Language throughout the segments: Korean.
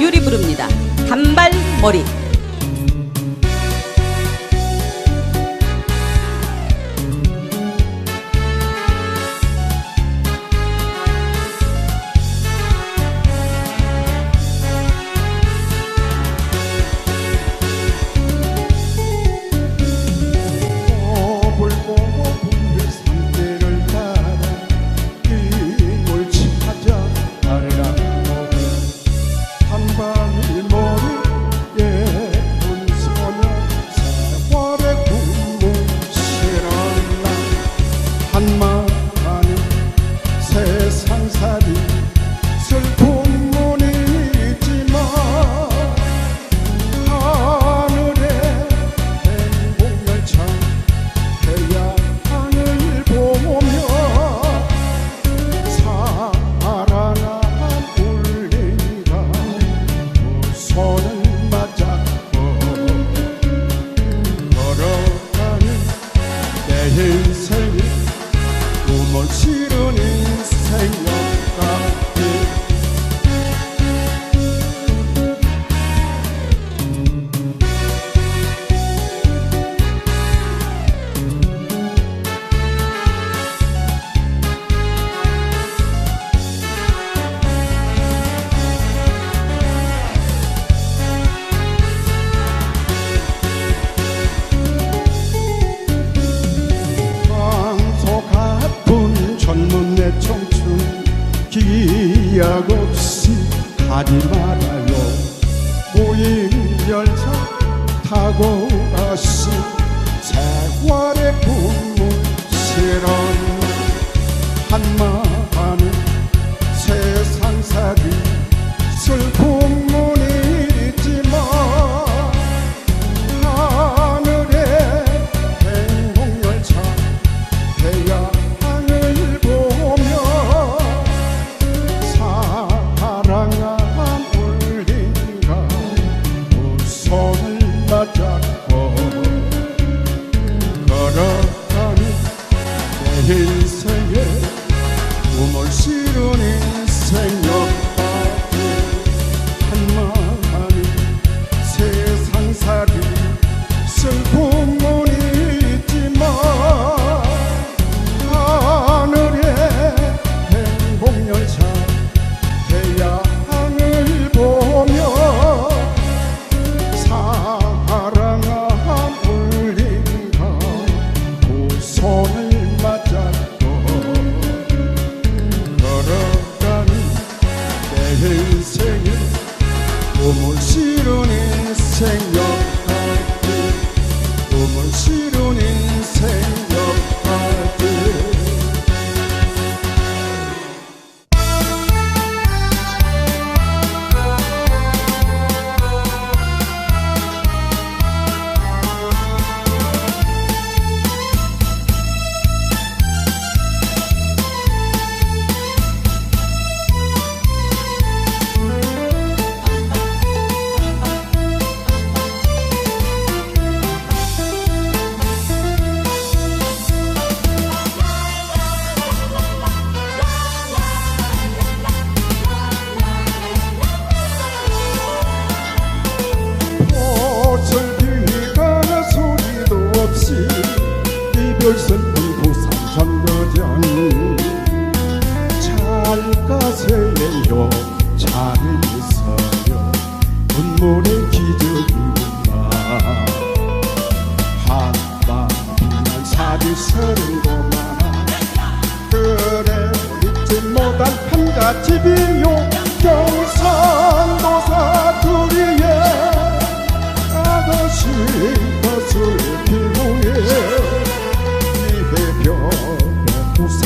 유리 부릅니다. 단발머리. 생각 없이 가지 말아요. 보일 열차 타고 가시 세월의 꿈을 실험 한마 for 열선비구 삼천거장 잘 가세요. 잘 있어요. 눈물의 기적이구나. 한밤 비난 사주 서른 고만 그래 믿지 못한 한갓집이.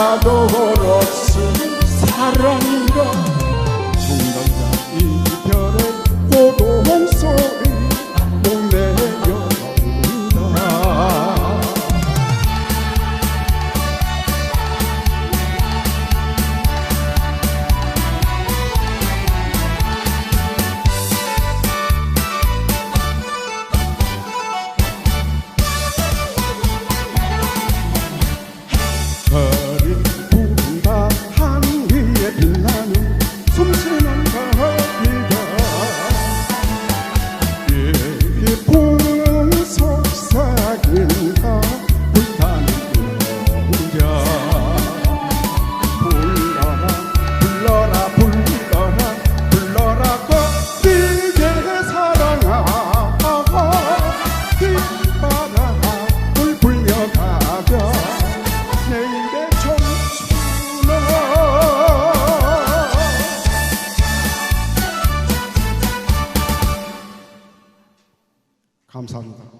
Ador. 감사합니다.